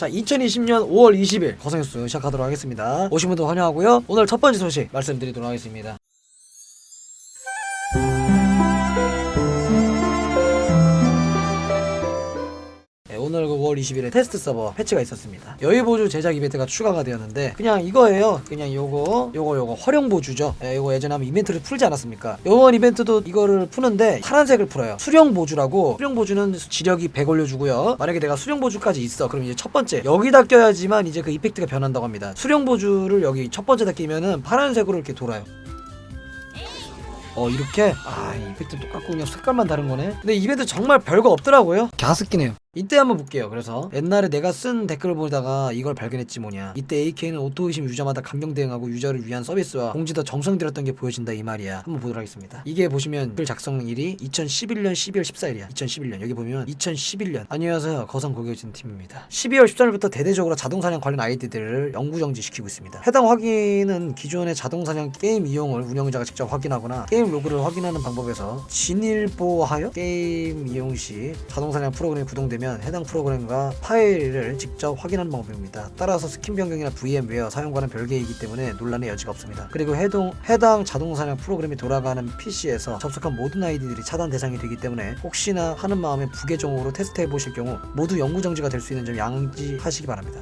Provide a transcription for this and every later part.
자 2020년 5월 20일 거성뉴스 시작하도록 하겠습니다. 오신 분들 환영하고요. 오늘 첫 번째 소식 말씀드리도록 하겠습니다 오늘 그 5월 20일에 테스트 서버 패치가 있었습니다. 여의보주 제작 이벤트가 추가가 되었는데 그냥 이거예요. 그냥 요거 요거 요거 활용보주죠. 예, 요거 예전에 한번 이벤트를 풀지 않았습니까? 요번 이벤트도 이거를 푸는데 파란색을 풀어요. 수령보주라고 수령보주는 지력이 100 올려주고요. 만약에 내가 수령보주까지 있어 그럼 이제 첫 번째 여기다 껴야지만 이제 그 이펙트가 변한다고 합니다. 수령보주를 여기 첫 번째다 끼면은 파란색으로 이렇게 돌아요. 어 이렇게 아 이펙트 똑같고 그냥 색깔만 다른 거네 근데 이벤트 정말 별거 없더라고요 갸스끼네요 이때 한번 볼게요. 그래서 옛날에 내가 쓴 댓글을 보다가 이걸 발견했지 뭐냐. 이때 AK는 오토의심 유저마다 감정 대응하고 유저를 위한 서비스와 공지도 정성 들였던 게 보여진다 이 말이야. 한번 보도록 하겠습니다. 이게 보시면 글 작성일이 2011년 12월 14일이야. 2011년. 여기 보면 2011년. 안녕하세요. 거성 고객진 팀입니다. 12월 13일부터 대대적으로 자동사냥 관련 아이디들을 영구정지시키고 있습니다. 해당 확인은 기존의 자동사냥 게임 이용을 운영자가 직접 확인하거나 게임 로그를 확인하는 방법에서 진일보하여 게임 이용 시 자동사냥 프로그램이 구동 되면 해당 프로그램과 파일을 직접 확인하는 방법입니다. 따라서 스킨 변경이나 VM웨어 사용과는 별개이기 때문에 논란의 여지가 없습니다. 그리고 해동, 해당 자동 사냥 프로그램이 돌아가는 PC에서 접속한 모든 아이디들이 차단 대상이 되기 때문에 혹시나 하는 마음에 부계정으로 테스트해 보실 경우 모두 영구 정지가 될 수 있는 점 양지하시기 바랍니다.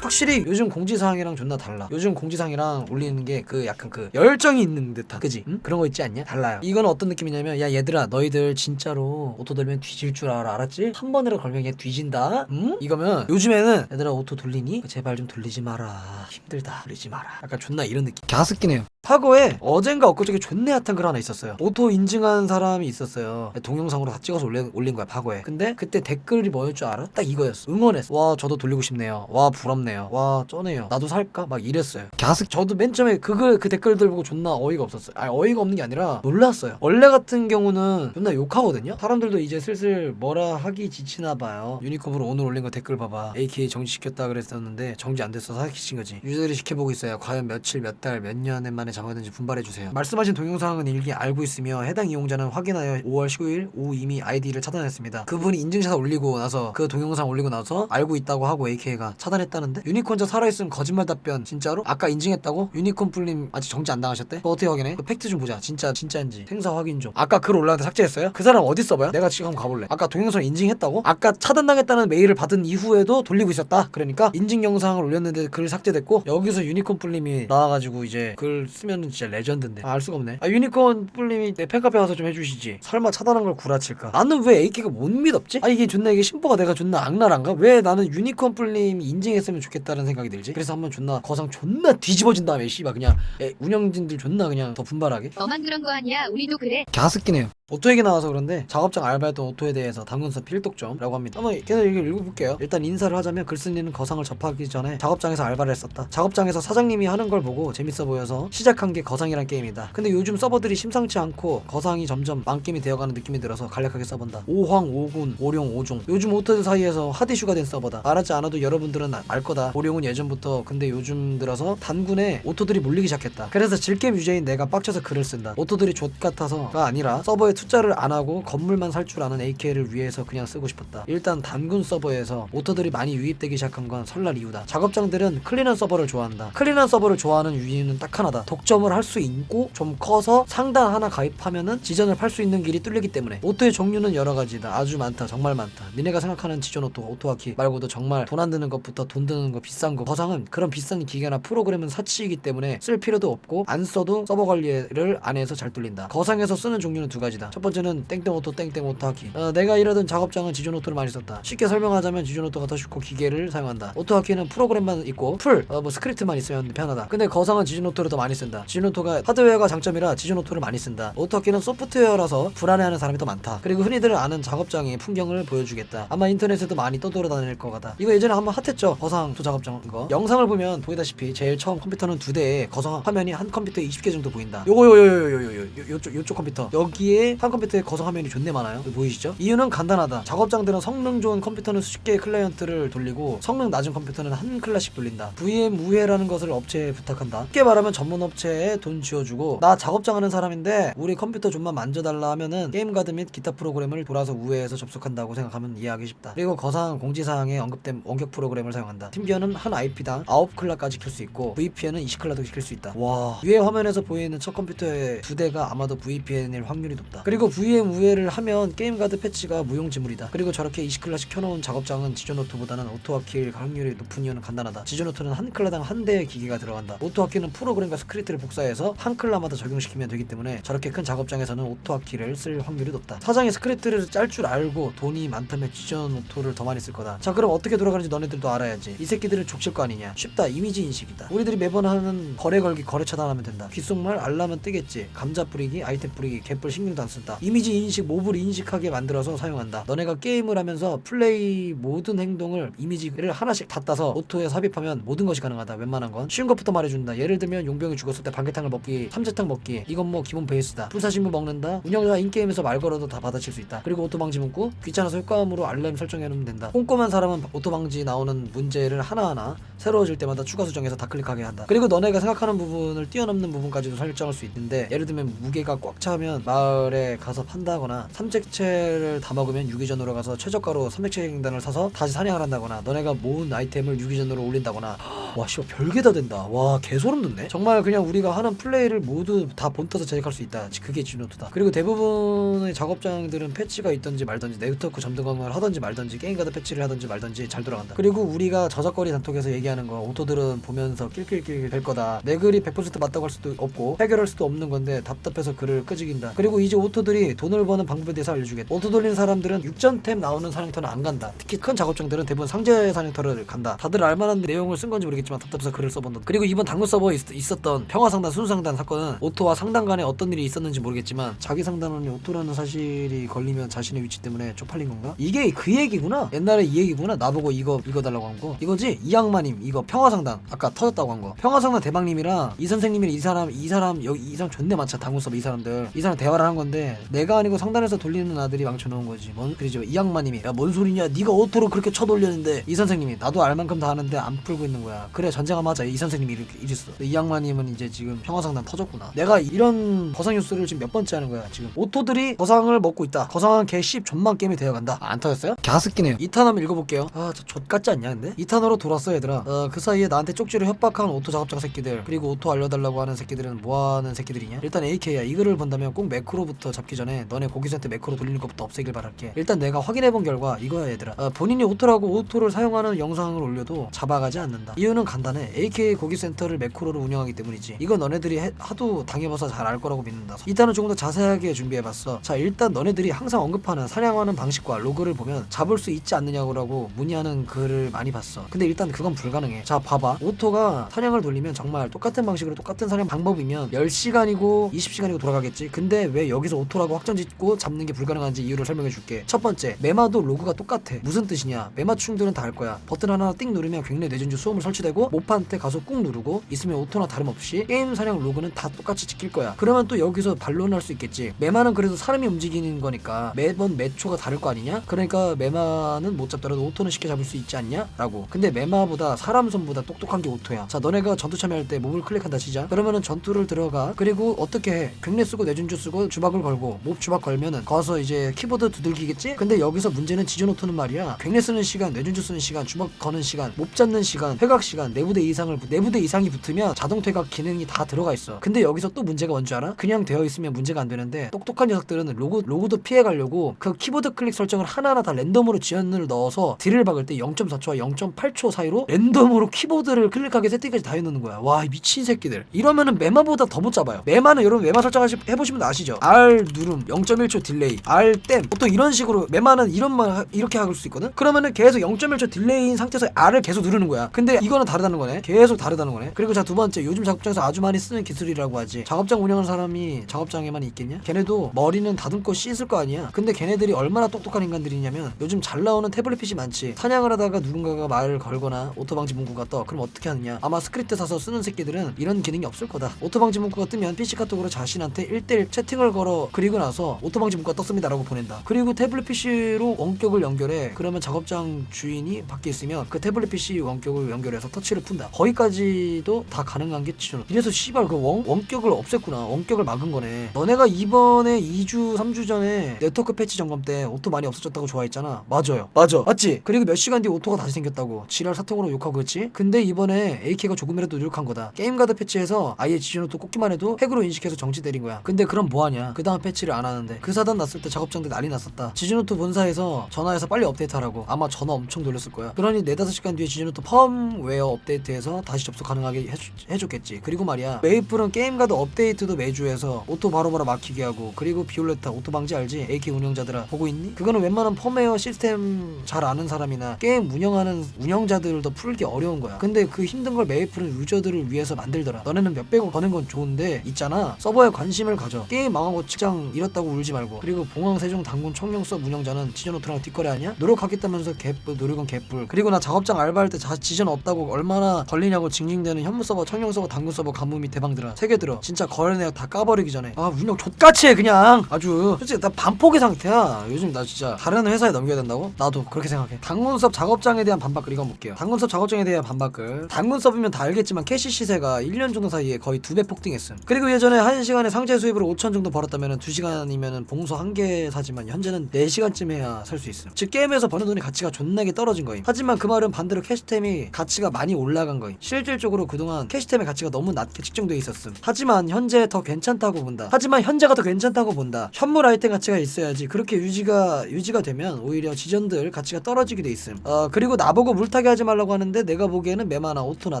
확실히 요즘 공지사항이랑 존나 달라. 요즘 공지사항이랑 올리는 게 그 약간 그 열정이 있는 듯한 그지? 응? 그런 거 있지 않냐? 달라요. 이거는 어떤 느낌이냐면 야 얘들아 너희들 진짜로 오토 돌면 뒤질 줄 알아 알았지? 한 번이라 걸 면얘 뒤진다. 응? 이거면 요즘에는 얘들아 오토 돌리니? 제발 좀 돌리지 마라. 힘들다. 돌리지 마라. 약간 존나 이런 느낌. 갸스끼네요. 파고에 어젠가 엊그저께 존내 핫한 글 하나 있었어요. 오토 인증한 사람이 있었어요. 동영상으로 다 찍어서 올린, 올린 거야, 파고에. 근데 그때 댓글이 뭐였 줄 알아? 딱 이거였어. 응원했어. 와, 저도 돌리고 싶네요. 와, 부럽네요. 와, 쩌네요. 나도 살까? 막 이랬어요. 갸스 저도 맨 처음에 그글, 그 댓글들 보고 존나 어이가 없었어요. 아니, 어이가 없는 게 아니라 놀랐어요. 원래 같은 경우는 존나 욕하거든요? 사람들도 이제 슬슬 뭐라 하기 지치나 봐요. 유니콤으로 오늘 올린 거 댓글 봐봐. AK 정지시켰다 그랬었는데 정지 안 됐어서 사기친 거지. 유저들이 지켜보고 있어요. 과연 며칠, 몇 달, 몇 년에 만에 잡아든지 분발해주세요. 말씀하신 동영상은 일기 알고 있으며 해당 이용자는 확인하여 5월 19일 오후 이미 아이디를 차단했습니다. 그분이 인증샷 올리고 나서 그 동영상 올리고 나서 알고 있다고 하고 AK가 차단했다는데 유니콘자 살아있으면 거짓말 답변 진짜로? 아까 인증했다고? 유니콘 뿔님 아직 정지 안 당하셨대? 그거 어떻게 확인해? 그 팩트 좀 보자. 진짜 진짜인지 생사 확인 좀. 아까 글 올라왔는데 삭제했어요? 그 사람 어디 써봐요? 내가 지금 한번 가볼래. 아까 동영상 인증했다고? 아까 차단당했다는 메일을 받은 이후에도 돌리고 있었다. 그러니까 인증 영상을 올렸는데 글 삭제됐고 여기서 유니콘 뿔님이 나와가지고 이제 글 쓰면은 진짜 레전드인데 아, 알 수가 없네. 아 유니콘 뿔님이 내 팬카페 와서 좀 해주시지. 설마 차단한 걸 구라칠까? 나는 왜 AK가 못 믿었지? 아 이게 존나 이게 심보가 내가 존나 악랄한가? 왜 나는 유니콘 뿔님이 인증했으면 좋겠다는 생각이 들지? 그래서 한번 존나 거상 존나 뒤집어진 다음에 씨발 그냥 에, 운영진들 존나 그냥 더 분발하게. 너만 그런 거 아니야? 우리도 그래. 갸스끼네요. 오토 얘기 나와서 그런데 작업장 알바했던 오토에 대해서 당근서 필독점라고 합니다. 한번 계속 이걸 읽어볼게요. 일단 인사를 하자면 글쓴이는 거상을 접하기 전에 작업장에서 알바를 했었다. 작업장에서 사장님이 하는 걸 보고 재밌어 보여서 시작한 게 거상이란 게임이다. 근데 요즘 서버들이 심상치 않고 거상이 점점 망게임이 되어가는 느낌이 들어서 간략하게 써본다. 오황, 오군, 오룡, 오종. 요즘 오토들 사이에서 핫 이슈가 된 서버다. 말하지 않아도 여러분들은 아- 알 거다. 오룡은 예전부터 근데 요즘 들어서 단군에 오토들이 몰리기 시작했다. 그래서 질겜 유저인 내가 빡쳐서 글을 쓴다. 오토들이 족 같아서가 아니라 서버에 투자를 안 하고 건물만 살 줄 아는 AK를 위해서 그냥 쓰고 싶었다. 일단 단군 서버에서 오토들이 많이 유입되기 시작한 건 설날 이후다. 작업장들은 클린한 서버를 좋아한다. 클린한 서버를 좋아하는 이유는 딱 하나다. 독점을 할 수 있고 좀 커서 상단 하나 가입하면은 지전을 팔 수 있는 길이 뚫리기 때문에 오토의 종류는 여러 가지다. 아주 많다. 정말 많다. 니네가 생각하는 지전 오토, 오토와키 말고도 정말 돈 안 드는 것부터 돈 드는 거 비싼 거 거상은 그런 비싼 기계나 프로그램은 사치이기 때문에 쓸 필요도 없고 안 써도 서버 관리를 안 해서 잘 뚫린다. 거상에서 쓰는 종류는 두 가지다. 첫 번째는 땡땡 오토 땡땡 오토 하키. 어, 내가 일하던 작업장은 지전 오토를 많이 썼다. 쉽게 설명하자면 지전 오토가 더 쉽고 기계를 사용한다. 오토 하키는 프로그램만 있고 풀, 어, 뭐 스크립트만 있으면 편하다. 근데 거상은 지전 오토를 더 많이 쓴다. 지전 오토가 하드웨어가 장점이라 지전 오토를 많이 쓴다. 오토 하키는 소프트웨어라서 불안해하는 사람이 더 많다. 그리고 흔히들 아는 작업장의 풍경을 보여주겠다. 아마 인터넷에도 많이 떠돌아다닐 것 같다. 이거 예전에 한번 핫했죠. 거상 도 작업장 이거. 영상을 보면 보이다시피 제일 처음 컴퓨터는 두 대에 거상 화면이 한 컴퓨터에 20개 정도 보인다. 요거 요요 요 요 요 요 요쪽 요쪽 컴퓨터 여기에 한 컴퓨터에 거성 화면이 존내 많아요. 보이시죠? 이유는 간단하다. 작업장들은 성능 좋은 컴퓨터는 수십 개의 클라이언트를 돌리고 성능 낮은 컴퓨터는 한 클래식 돌린다. VM 우회라는 것을 업체에 부탁한다. 쉽게 말하면 전문 업체에 돈 지어주고 나 작업장 하는 사람인데 우리 컴퓨터 좀만 만져달라 하면은 게임 가드 및 기타 프로그램을 돌아서 우회해서 접속한다고 생각하면 이해하기 쉽다. 그리고 거상 공지사항에 언급된 원격 프로그램을 사용한다. 팀기어는 한 IP당 9클라까지 켤 수 있고 VPN은 20클라도 킬수 있다. 와 위에 화면에서 보이는 첫 컴퓨터의 두 대가 아마도 VPN일 확률이 높다 그리고 VM 우회를 하면 게임 가드 패치가 무용지물이다. 그리고 저렇게 20클라씩 켜놓은 작업장은 지조노트보다는 오토화킬 확률이 높은 이유는 간단하다. 지조노트는 한 클라당 한 대의 기기가 들어간다. 오토화키는 프로그램과 스크립트를 복사해서 한 클라마다 적용시키면 되기 때문에 저렇게 큰 작업장에서는 오토화키를 쓸 확률이 높다. 사장이 스크립트를 짤 줄 알고 돈이 많다면 지조노트를 더 많이 쓸 거다. 자 그럼 어떻게 돌아가는지 너네들도 알아야지. 이 새끼들을 족칠 거 아니냐. 쉽다. 이미지 인식이다. 우리들이 매번 하는 거래 걸기 거래 차단하면 된다. 귓속말 알람은 뜨겠지. 감자 뿌리기 아이템 뿌리기 개뿔 신경도 안 쓴다. 이미지 인식 몹을 인식하게 만들어서 사용한다. 너네가 게임을 하면서 플레이 모든 행동을 이미지를 하나씩 다 따서 오토에 삽입하면 모든 것이 가능하다. 웬만한 건. 쉬운 것부터 말해준다. 예를 들면 용병이 죽었을 때 반개탕을 먹기 삼재탕 먹기. 이건 뭐 기본 베이스다. 불사신부 먹는다. 운영자 인게임에서 말 걸어도 다 받아칠 수 있다. 그리고 오토 방지 문구. 귀찮아서 효과음으로 알람 설정해놓으면 된다. 꼼꼼한 사람은 오토 방지 나오는 문제를 하나하나 새로워질 때마다 추가 수정해서 다 클릭하게 한다. 그리고 너네가 생각하는 부분을 뛰어넘는 부분까지도 설정할 수 있는데 예를 들면 무게가 꽉 차면 마을에 가서 판다거나 삼색채를 다 먹으면 유기전으로 가서 최저가로 삼색채 갱단을 사서 다시 사냥을 한다거나 너네가 모은 아이템을 유기전으로 올린다거나 와 씨발 별게 다 된다. 와 개소름 돋네. 정말 그냥 우리가 하는 플레이를 모두 다 본떠서 제작할 수 있다. 그게 지노트다. 그리고 대부분의 작업장들은 패치가 있던지 말던지 네트워크 점등을 하던지 말던지 게임가드 패치를 하던지 말던지 잘 돌아간다. 그리고 우리가 저작거리 단톡에서 얘기하는 거 오토들은 보면서 낄낄낄 될 거다. 내 글이 100% 맞다고 할 수도 없고 해결할 수도 없는 건데 답답해서 글을 끄지긴다. 그리고 이제 오토 들이 돈을 버는 방법에 대해서 알려주겠다. 오토 돌리는 사람들은 육전템 나오는 사냥터는 안 간다. 특히 큰 작업장들은 대부분 상제 사냥터를 간다. 다들 알만한 내용을 쓴 건지 모르겠지만 답답해서 글을 써본다. 그리고 이번 당구 서버에 있, 었던 평화상단 순상단 사건은 오토와 상단 간에 어떤 일이 있었는지 모르겠지만 자기 상단원이 오토라는 사실이 걸리면 자신의 위치 때문에 쪽팔린 건가? 이게 그 얘기구나. 옛날에 이 얘기구나. 나보고 이거 이거 달라고 한 거. 이거지? 이양마님 이거 평화상단 아까 터졌다고 한 거. 평화상단 대박님이랑 이 선생님이랑 이 사람 이 사람 여기 이 사람 존내 많잖아 당구 서버 이 사람들. 이 사람 대화를 한 건데 내가 아니고 상단에서 돌리는 아들이 망쳐놓은 거지. 뭔 그러죠. 이양마님이. 야 뭔 소리냐? 네가 오토로 그렇게 쳐돌렸는데. 이 선생님이. 나도 알 만큼 다 하는데 안 풀고 있는 거야. 그래 전쟁하면 하자. 이 선생님이 이렇게 이랬어. 이 양마님은 이제 지금 평화상단 터졌구나. 내가 이런 거상 뉴스를 지금 몇 번째 하는 거야 지금. 오토들이 거상을 먹고 있다. 거상은 개10 존만 게임이 되어간다. 아, 안 터졌어요? 갸스끼네요. 2탄 한번 읽어볼게요. 아저 좆같지 않냐 근데? 2탄으로 돌았어 얘들아. 어, 그 사이에 나한테 쪽지로 협박한 오토 작업장 새끼들. 그리고 오토 알려달라고 하는 새끼들은 뭐하는 새끼들이냐? 일단 AK야. 이 글을 본다면 꼭 매크로부터 잡기 전에 너네 고기센터 매크로 돌리는 것부터 없애길 바랄게. 일단 내가 확인해본 결과 이거야 얘들아. 어, 본인이 오토라고 오토를 사용하는 영상을 올려도 잡아가지 않는다. 이유는 간단해. AK 고기센터를 매크로로 운영하기 때문이지. 이거 너네들이 해- 하도 당해봐서 잘 알 거라고 믿는다. 2탄은 조금 더 자세하게 준비해봤어. 자 일단 너네들이 항상 언급하는 사냥하는 방식과 로그를 보면 잡을 수 있지 않느냐고 문의하는 글을 많이 봤어. 근데 일단 그건 불가능해. 자 봐봐. 오토가 사냥을 돌리면 정말 똑같은 방식으로 똑같은 사냥 방법이면 10시간이고 20시간이고 돌아가겠지. 근데 왜 여기서 오토라고 확정 짓고 잡는 게 불가능한지 이유를 설명해 줄게. 첫 번째 메마도 로그가 똑같아. 무슨 뜻이냐? 메마충들은 다 알 거야. 버튼 하나 띵 누르면 굉장히 뇌전주 수험을 설치되고 모판테 가서 꾹 누르고 있으면 오토나 다름없이 게임 사냥 로그는 다 똑같이 찍힐 거야. 그러면 또 여기서 반론할 수 있겠지. 메마는 그래도 사람이 움직이는 거니까 매번 매 초가 다를 거 아니냐? 그러니까 메마는 못 잡더라도 오토는 쉽게 잡을 수 있지 않냐? 라고. 근데 메마보다 사람 손보다 똑똑한 게 오토야. 자 너네가 전투 참여할 때 몹을 클릭한다 치자. 그러면은 전투를 들어가. 그리고 어떻게 해? 경례 쓰고 뇌준주 쓰고 주박을 걸고 몹 주박 걸면은 거기서 이제 키보드 두들기겠지? 근데 여기서 문제는 지져노트는 말이야. 경례 쓰는 시간 뇌준주 쓰는 시간 주박 거는 시간 몹 잡는 시간 퇴각 시간 내부대 이상을 내부대 이상이 붙으면 자동 퇴각 기능이 다 들어가 있어. 근데 여기서 또 문제가 뭔 줄 알아? 그냥 되어 있으면 문제가 안 되는데 똑똑한 녀석들은 로고 로고도 피해 가려고 그 키보드 클릭 설정을 하나하나 다 랜덤으로 지연을 넣어서 딜을 박을 때 0.4초와 0.8초 사이로 랜덤으로 키보드를 클릭하게 세팅까지 다 해놓는 거야. 와이 미친 새끼들. 이러면은 메마보다 더 못 잡아요. 메마는 여러분 메마 설정 하시, 해보시면 아시죠? R 누름 0.1초 딜레이 R 땜. 보통 이런 식으로 메마는 이런 말 하- 이렇게 할 수 있거든? 그러면은 계속 0.1초 딜레이인 상태에서 R을 계속 누르는 거야. 근데 이거는 다르다는 거네. 계속 다르다는 거네. 그리고 자 두 번째 요즘 작업장에서 아주 많이 쓰는 기술이라고 하지. 작업장 운영하는 사람이 작업장에만 있겠냐? 걔네도 머리는 다듬고 씻을 거 아니야. 근데 걔네들이 얼마나 똑똑한 인간들이냐면 요즘 잘 나오는 태블릿 PC 많지. 사냥을 하다가 누군가가 말을 걸거나 오토방지 문구가 떠. 그럼 어떻게 하느냐? 아마 스크립트 사서 쓰는 새끼들은 이런 기능이 없을 거다. 오토방지 문구가 뜨면 PC 카톡으로 자신한테 1대1 채팅을 걸어 그리고 나서 오토방지 문구가 떴습니다라고 보낸다. 그리고 태블릿 PC로 원격을 연결해 그러면 작업장 주인이 밖에 있으면 그 태블릿 PC 원격을 연결해서 터치를 푼다. 거기까지도 다 가능한 게 지존 이래서 씨발 그 원, 원격을 없앴구나. 원격을 막은 거네. 너네가 이번에 2주 3주 전에 네트워크 패치 점검 때 오토 많이 없어졌다고 좋아했잖아. 맞아요. 맞아. 맞지? 그리고 몇 시간 뒤에 오토가 다시 생겼다고. 지랄 사통으로 욕하고 그랬지? 근데 이번에 AK가 조금이라도 노력한 거다. 게임 가드 패치에서 아예 지존오토 꽂기만 해도 핵으로 인식해서 정지 때린 거야. 근데 그럼 뭐하냐? 그 다음 패치를 안 하는데 그 사단 났을 때 작업장들 난리 났었다. 지존오토 본사에서 전화해서 빨리 업데이트하라고. 아마 전화 엄청 돌렸을 거야. 그러니 4, 5시간 뒤에 지존오토 펌웨어 업데이트해서 다시 접속 가능하게 해주, 해줬 겠지. 그리고 말이야 메이플은 게임가드 업데이트도 매주 해서 오토 바로바로 막히게 하고 그리고 비올레타 오토 방지 알지? AK 운영자들아 보고 있니? 그거는 웬만한 펌웨어 시스템 잘 아는 사람이나 게임 운영하는 운영자들도 풀기 어려운 거야. 근데 그 힘든 걸 메이플은 유저들을 위해서 만들더라. 너네는 몇백억 버는 건 좋은데 있잖아. 서버에 관심을 가져. 게임 망하고 직장 잃었다고 울지 말고. 그리고 봉황 세종 당군 청룡 수업 운영자는 지전오토랑 뒷거래하냐? 노력하겠다면서 개뿔 노력은 개뿔 그리고 나 작업장 알바할 때 자, 지전 없다고 얼마나 걸리냐고 징징대는 현무 서버 청룡 서버 당군 서버 가뭄이 대방들아 세개 들어. 진짜 거래 내역 다 까버리기 전에. 아 운영 족같이 해 그냥. 아주. 솔직히 나 반포기 상태야. 요즘 나 진짜 다른 회사에 넘겨야 된다고? 나도 그렇게 생각해. 당군섭 작업장에 대한 반박글 이거 볼게요. 당군섭 작업장에 대한 반박글 당군섭이면 다 알겠지만 캐시 시세가 1년 정도 사이에 거의 두 배 폭등했음. 그리고 예전에 1시간에 상재 수입으로 5천 정도 벌었다면 2시간이면 봉소 한 개 사지만 현재는 4시간쯤 해야 살 수 있음. 즉 게임에서 버는 돈이 가치가 존나게 떨어진 거임. 하지만 그 말은 반대로 캐시템이 가치가 많이 올라간 거임. 실질적으로 그동안 캐시템의 가치가 너무 낮게 측정돼 있었음. 하지만 현재 더 괜찮다고 본다. 하지만 현재가 더 괜찮다고 본다. 현물 아이템 가치가 있어야지 그렇게 유지가 유지가 되면 오히려 지전들 가치가 떨어지게 돼 있음. 어 그리고 나보고 물타기 하지 말라고 하는데 내가 보기에는 메마나 오토나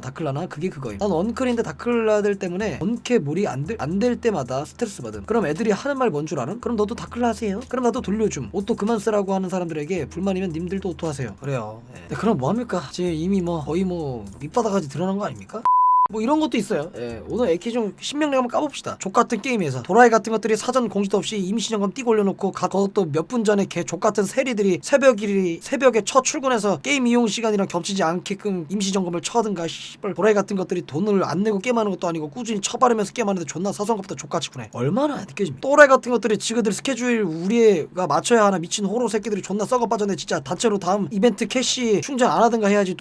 다클라나? 그게 그거임. 난 원클인데 다클라들 때문에 원캐 물이 안될 때마다 스트레스 받음. 그럼 애들이 하는 말 뭔 줄 아는? 그럼 너도 다클라 하세요 그럼 나도 돌려줌 오토 그만 쓰라고 하는 사람들에게 불만이면 님들도 오토 하세요 그래요 예. 네, 그럼 뭐 합니까 지금 이미 뭐 거의 뭐 밑바닥까지 드러난 거 아닙니까? 뭐 이런 것도 있어요. 예, 오늘 에키 좀 신명령 한번 까봅시다. 족 같은 게임에서 도라이 같은 것들이 사전 공지도 없이 임시점검 띄고 올려놓고 가 그것도 몇 분 전에 걔족 같은 세리들이 새벽이 새벽에 첫 출근해서 게임 이용 시간이랑 겹치지 않게끔 임시점검을 쳐하든가 씨발 도라이 같은 것들이 돈을 안 내고 게임하는 것도 아니고 꾸준히 처바르면서 게임하는데 존나 사소한 것보다 족같이 구네. 얼마나 느껴집니까? 또라이 같은 것들이 지그들 스케줄 우리가 맞춰야 하나 미친 호로 새끼들이 존나 썩어 빠졌네 진짜 단체로 다음 이벤트 캐시 충전 안 하든가 해야지.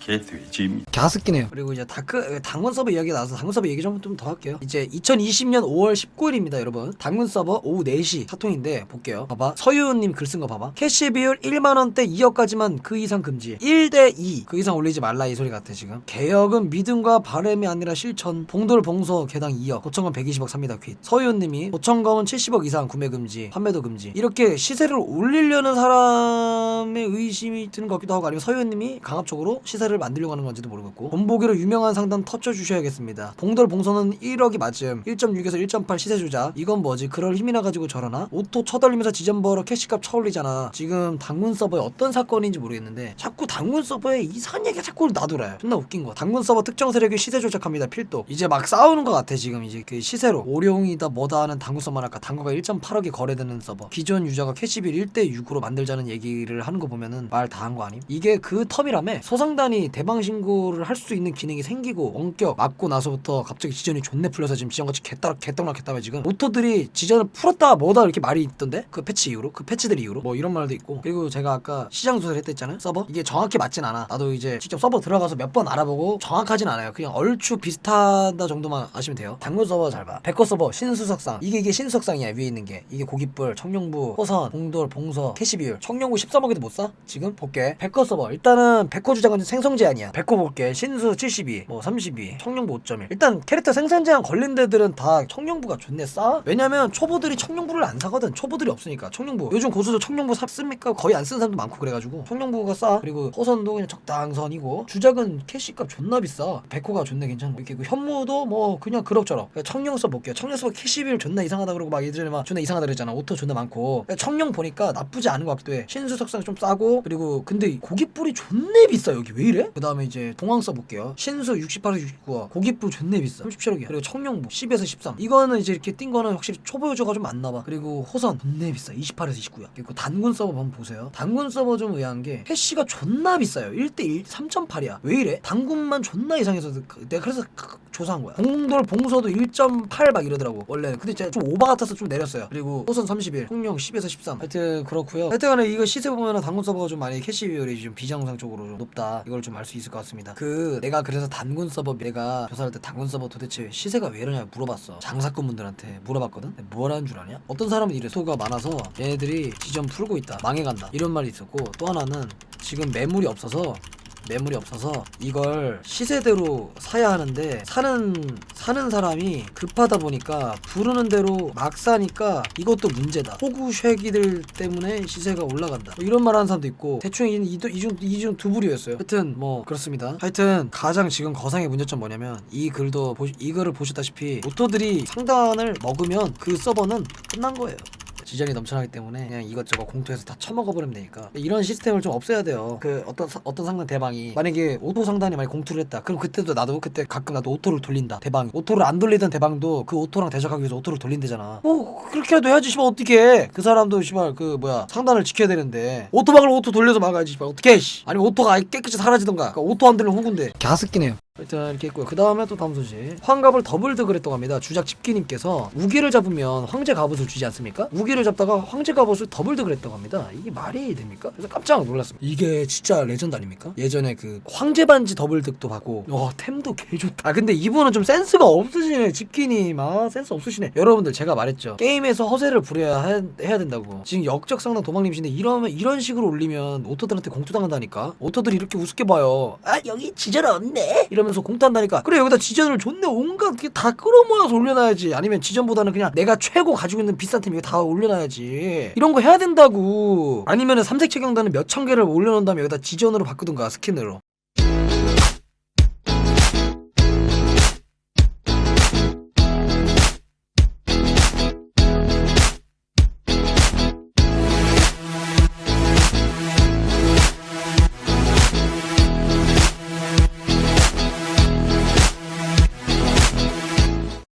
갸스끼네요. 그리고 이제 다크 당원 서버 이야기 나와서 당원 서버 얘기 좀 좀 더 할게요. 이제 2020년 5월 19일입니다, 여러분. 당원 서버 오후 4시 사통인데 볼게요. 봐봐. 서유은님 글 쓴 거 봐봐. 캐시 비율 1만 원대 2억까지만 그 이상 금지. 1대 2. 그 이상 올리지 말라 이 소리 같아 지금. 개혁은 믿음과 바램이 아니라 실천. 봉돌 봉서 개당 2억. 고청금 120억 삽니다 퀴. 서유은님이 고청금은 70억 이상 구매 금지, 판매도 금지. 이렇게 시세를 올리려는 사람의 의심이 드는 것 같기도 하고 아니면 서유은님이 강압적으로 시세를 만들려고 하는 건지도 모르겠고. 본보기로 유명한 상단 터쳐 주셔야겠 습니다. 봉돌 봉서는 1억이 맞음. 1.6에서 1.8 시세 조작. 이건 뭐지? 그럴 힘이나 가지고 저러나? 오토 쳐돌리면서 지점 벌어 캐시값 쳐올리잖아. 지금 당군 서버에 어떤 사건인지 모르겠는데 자꾸 당군 서버에 이상한 얘기가 자꾸 나돌아요. 존나 웃긴 거. 당군 서버 특정 세력이 시세 조작합니다. 필독. 이제 막 싸우는 것 같아 지금 이제 그 시세로 오룡이다 뭐다 하는 당군 서버만 할까? 당구가 1.8억이 거래되는 서버. 기존 유저가 캐시비를 1대 6으로 만들자는 얘기를 하는 거 보면은 말 다 한 거 아님? 이게 그 텀이라며 소상단이 대방 신고를 할 수 있는 기능이 생기고 원격 맞고 나서부터 갑자기 지전이 존내 풀려서 지금 지전같이 개떡 개떡락했다며 지금. 오토들이 지전을 풀었다 뭐다 이렇게 말이 있던데? 그 패치 이후로? 그 패치들 이후로? 뭐 이런 말도 있고. 그리고 제가 아까 시장 조사를 했다 했잖아요 서버? 이게 정확히 맞진 않아. 나도 이제 직접 서버 들어가서 몇 번 알아보고 정확하진 않아요. 그냥 얼추 비슷하다 정도만 아시면 돼요. 당근 서버 잘봐. 백호 서버 신수석상. 이게 이게 신수석상이야 위에 있는 게. 이게 고깃불 청룡부 호선 봉돌 봉서 캐시 비율. 청룡부 13억에도 못 사? 지금? 볼게. 백호 서버. 일단은 백호 주장은 생성 제한이야. 백호 볼게. 신수 72뭐32 청룡 청룡부 5.1 일단 캐릭터 생산 제한 걸린 데들은 다 청룡부가 존내 싸. 왜냐면 초보들이 청룡부를 안 사거든. 초보들이 없으니까. 청룡부. 요즘 고수도 청룡부 샀습니까? 거의 안 쓰는 사람도 많고 그래가지고. 청룡부가 싸. 그리고 호선도 그냥 적당선이고. 주작은 캐시값 존나 비싸. 백호가 존나 괜찮고 이렇게 그 현무도 뭐 그냥 그럭저럭. 그러니까 청룡 써볼게요. 청룡 써봐 캐시빌 존나 이상하다 그러고 막 예전에 막 존나 이상하다 그랬잖아. 오토 존나 많고. 그러니까 청룡 보니까 나쁘지 않은 것 같기도 해. 신수석상 좀 싸고. 그리고 근데 고깃불이 존내 비싸. 여기 왜 이래? 그 다음에 이제 동황 써볼게요. 신수 68에서 69와 고깃불 존내 비싸. 37억이야. 그리고 청룡부 10에서 13 이거는 이제 이렇게 뛴 거는 확실히 초보 유저가 좀 많나봐. 그리고 호선 존내 비싸. 28에서 29야. 그리고 단군 서버 한번 보세요. 단군 서버 좀 의아한 게 캐시가 존나 비싸요. 1대1 3.8이야. 왜 이래? 단군만 존나 이상해서 그- 내가 그래서 그- 조사한 거야. 공돌 봉서도 1.8 막 이러더라고. 원래는. 근데 진짜 좀 오바 같아서 좀 내렸어요. 그리고 호선 31 홍룡 10에서 13 하여튼 그렇고요. 하여튼간에 이거 시세 보면은 단군 서버가 좀 많이 캐시 비율이 좀 비정상적으로 좀 높다. 이걸 좀 알 수 있을 것 같습니다. 그 내가 그래서 단군 서버 내가 조사할 때 단군 서버 도대체 시세가 왜 이러냐 물어봤어. 장사꾼 분들한테 물어봤거든? 뭐라는 줄 아냐? 어떤 사람은 이래 소가 많아서 얘네들이 지점 풀고 있다 망해간다 이런 말이 있었고 또 하나는 지금 매물이 없어서 매물이 없어서 이걸 시세대로 사야 하는데 사는 사는 사람이 급하다 보니까 부르는 대로 막 사니까 이것도 문제다. 호구 쉐기들 때문에 시세가 올라간다. 뭐 이런 말 하는 사람도 있고 대충 이- 이중 이중 이중 두 부류였어요. 하여튼 뭐 그렇습니다. 하여튼 가장 지금 거상의 문제점 뭐냐면 이 글도 이 글을 보셨다시피 오토들이 상단을 먹으면 그 서버는 끝난 거예요. 지전이 넘쳐나기 때문에 그냥 이것저것 공투해서 다 처먹어버리면 되니까. 이런 시스템을 좀 없애야 돼요. 그 어떤 사- 어떤 상단 대방이 만약에 오토 상단이 만약 공투를 했다. 그럼 그때도 나도 그때 가끔 나도 오토를 돌린다. 대방 오토를 안 돌리던 대방도 그 오토랑 대적하기 위해서 오토를 돌린대잖아. 뭐 그렇게라도 해야지 씨발. 어떻게 그 사람도 씨발 그 뭐야 상단을 지켜야 되는데. 오토방을 오토 돌려서 막아야지 씨발. 어떻게 씨. 아니 오토가 깨끗이 사라지던가. 그러니까 오토 안 들면 호구인데. 갸스끼네요 일단 이렇게 했고요. 그 다음에 또 다음 소식. 환갑을 더블 득을 했다고 합니다. 주작 집기님께서 우기를 잡으면 황제 갑옷을 주지 않습니까? 우기를 잡다가 황제 갑옷을 더블 득을 했다고 합니다. 이게 말이 됩니까? 그래서 깜짝 놀랐습니다. 이게 진짜 레전드 아닙니까? 예전에 그 황제 반지 더블 득도 받고, 와 템도 개 좋다. 아 근데 이분은 좀 센스가 없으시네. 집기님, 아 센스 없으시네. 여러분들 제가 말했죠. 게임에서 허세를 부려야 해, 해야 된다고. 지금 역적상당 도망님이신데 이러면 이런 식으로 올리면 오토들한테 공투당한다니까. 오토들이 이렇게 우습게 봐요. 아 여기 지절 없네. 이 러면서 공투한다니까. 그래 여기다 지전을 존내 온갖 게다 끌어모아서 올려놔야지. 아니면 지전보다는 그냥 내가 최고 가지고 있는 비싼 템 이거 다 올려놔야지. 이런 거 해야 된다고. 아니면은 삼색 체경단은 몇천 개를 올려놓은 다음에 여기다 지전으로 바꾸든가 스킨으로.